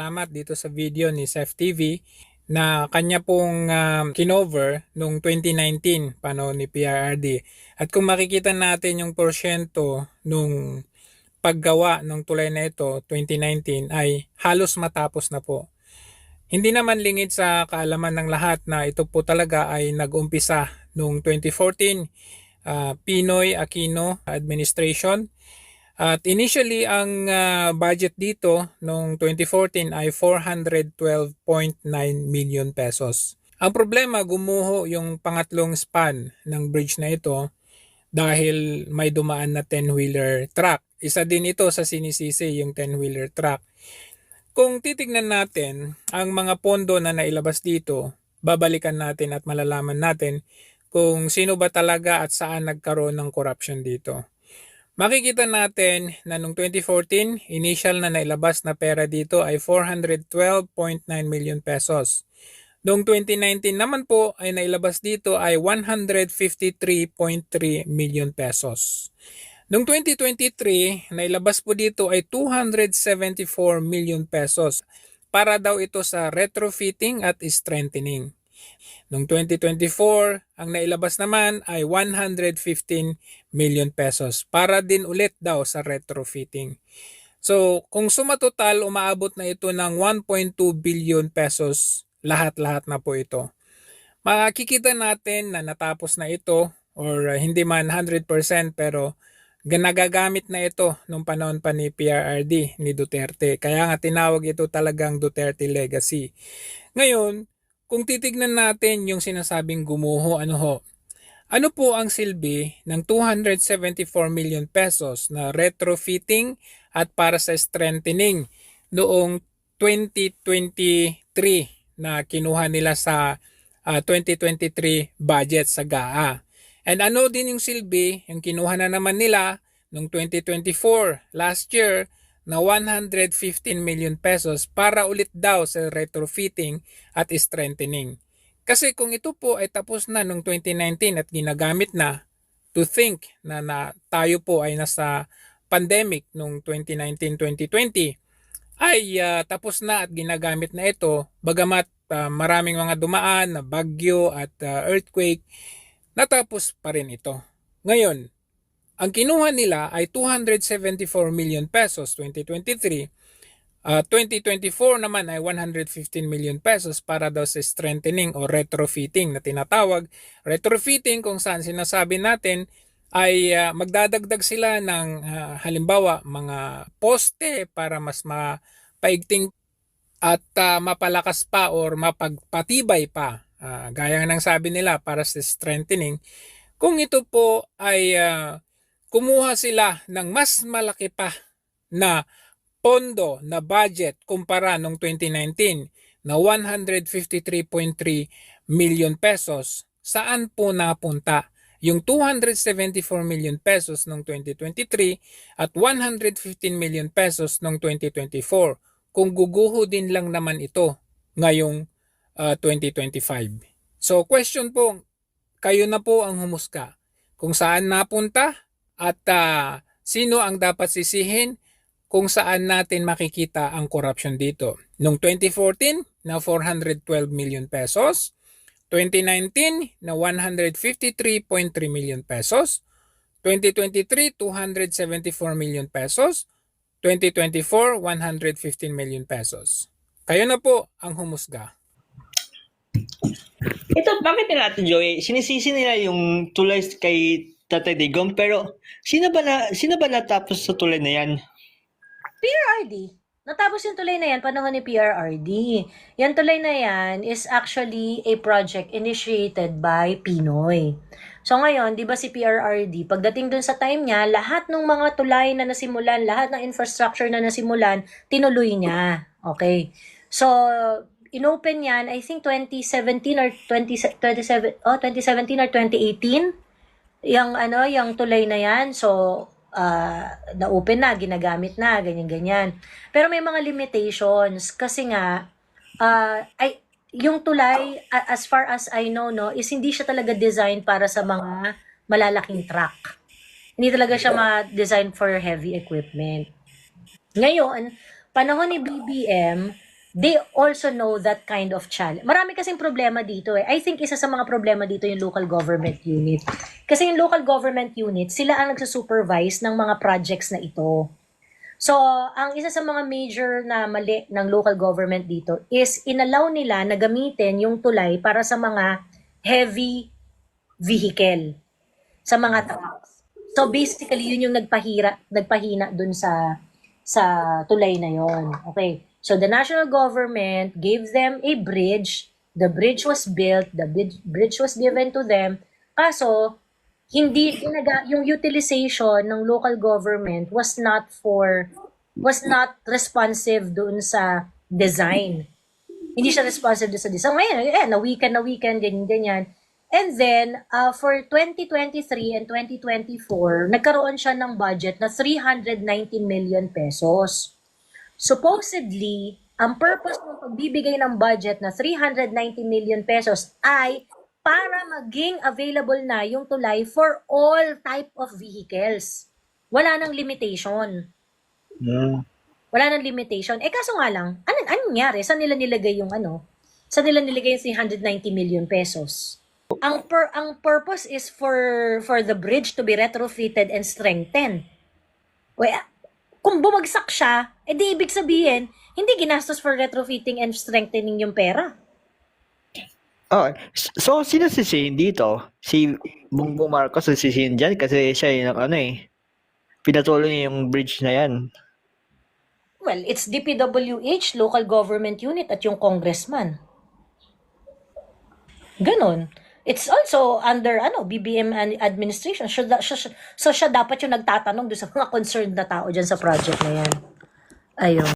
Salamat dito sa video ni Sef TV na kanya pong um, kinover noong 2019 panahon ni PRRD. At kung makikita natin yung porsyento nung paggawa ng tulay na ito 2019 ay halos matapos na po. Hindi naman lingid sa kaalaman ng lahat na ito po talaga ay nag-umpisa noong 2014 uh, Pinoy Aquino Administration at initially, ang uh, budget dito noong 2014 ay 412.9 million pesos. Ang problema, gumuho yung pangatlong span ng bridge na ito dahil may dumaan na 10-wheeler truck. Isa din ito sa sinisisi yung 10-wheeler truck. Kung titignan natin ang mga pondo na nailabas dito, babalikan natin at malalaman natin kung sino ba talaga at saan nagkaroon ng corruption dito. Makikita natin na noong 2014, initial na nailabas na pera dito ay 412.9 million pesos. Noong 2019 naman po ay nailabas dito ay 153.3 million pesos. Noong 2023, nailabas po dito ay 274 million pesos para daw ito sa retrofitting at strengthening. Noong 2024, ang nailabas naman ay 115 million pesos para din ulit daw sa retrofitting. So, kung suma total, umaabot na ito ng 1.2 billion pesos lahat-lahat na po ito. Makikita natin na natapos na ito or hindi man 100% pero nagagamit na ito nung panahon pa ni PRRD ni Duterte. Kaya nga tinawag ito talagang Duterte Legacy. Ngayon, kung titignan natin yung sinasabing gumuho, ano ho, ano po ang silbi ng 274 million pesos na retrofitting at para sa strengthening noong 2023 na kinuha nila sa uh, ah, 2023 budget sa GAA. And ano din yung silbi, yung kinuha na naman nila noong 2024 last year na 115 million pesos para ulit daw sa retrofitting at strengthening. Kasi kung ito po ay tapos na noong 2019 at ginagamit na, to think na, na tayo po ay nasa pandemic noong 2019-2020, ay uh, tapos na at ginagamit na ito, bagamat uh, maraming mga dumaan na bagyo at uh, earthquake, natapos pa rin ito. Ngayon, ang kinuha nila ay 274 million pesos 2023. Uh, 2024 naman ay 115 million pesos para daw sa strengthening o retrofitting na tinatawag. Retrofitting kung saan sinasabi natin ay uh, magdadagdag sila ng uh, halimbawa mga poste para mas mapaigting at uh, mapalakas pa or mapagpatibay pa. Uh, gaya ng sabi nila para sa strengthening. Kung ito po ay uh, kumuha sila ng mas malaki pa na pondo na budget kumpara noong 2019 na 153.3 million pesos. Saan po napunta? Yung 274 million pesos noong 2023 at 115 million pesos noong 2024 kung guguho din lang naman ito ngayong uh, ah, 2025. So question po, kayo na po ang humusga. Kung saan napunta at uh, sino ang dapat sisihin kung saan natin makikita ang corruption dito. Noong 2014 na 412 million pesos, 2019 na 153.3 million pesos, 2023 274 million pesos, 2024 115 million pesos. Kayo na po ang humusga. Ito, bakit nila Ate sinisisi nila yung tulay kay Tatay Digong. Pero sino ba na sino ba natapos sa tulay na yan? PRRD. Natapos yung tulay na yan panahon ni PRRD. Yan tulay na yan is actually a project initiated by Pinoy. So ngayon, 'di ba si PRRD, pagdating dun sa time niya, lahat ng mga tulay na nasimulan, lahat ng infrastructure na nasimulan, tinuloy niya. Okay. So inopen yan, I think 2017 or 20, 27, oh, 2017 or 2018 yung ano, yung tulay na yan, so uh, na-open na, ginagamit na, ganyan-ganyan. Pero may mga limitations kasi nga uh, ay yung tulay as far as I know no is hindi siya talaga designed para sa mga malalaking truck. Hindi talaga siya ma-design for heavy equipment. Ngayon, panahon ni BBM, they also know that kind of challenge. Marami kasing problema dito eh. I think isa sa mga problema dito yung local government unit. Kasi yung local government unit, sila ang nagsusupervise ng mga projects na ito. So, ang isa sa mga major na mali ng local government dito is inalaw nila na gamitin yung tulay para sa mga heavy vehicle, sa mga trucks. So, basically, yun yung nagpahira, nagpahina dun sa sa tulay na yon. Okay. So, the national government gave them a bridge. The bridge was built. The bridge, was given to them. Kaso, hindi inaga, yung utilization ng local government was not for was not responsive doon sa design. Hindi siya responsive doon sa design. Ngayon, eh, na weekend na weekend, ganyan, ganyan. And then, uh, for 2023 and 2024, nagkaroon siya ng budget na 390 million pesos. Supposedly, ang purpose ng pagbibigay ng budget na 390 million pesos ay para maging available na yung tulay for all type of vehicles. Wala nang limitation. Hmm. Wala nang limitation. Eh kaso nga lang, ano ano nangyari? Saan nila nilagay yung ano? Saan nila nilagay yung 390 million pesos? Ang per ang purpose is for for the bridge to be retrofitted and strengthened. Well, kung bumagsak siya, edi ibig sabihin, hindi ginastos for retrofitting and strengthening yung pera. Oh, so sino sisihin dito? Si Bongbong Marcos ang sisihin dyan kasi siya yung ano eh. Pinatuloy niya yung bridge na yan. Well, it's DPWH, local government unit, at yung congressman. Ganon. It's also under ano BBM administration. So, so, siya dapat yung nagtatanong doon sa mga concerned na tao dyan sa project na yan. Ayun.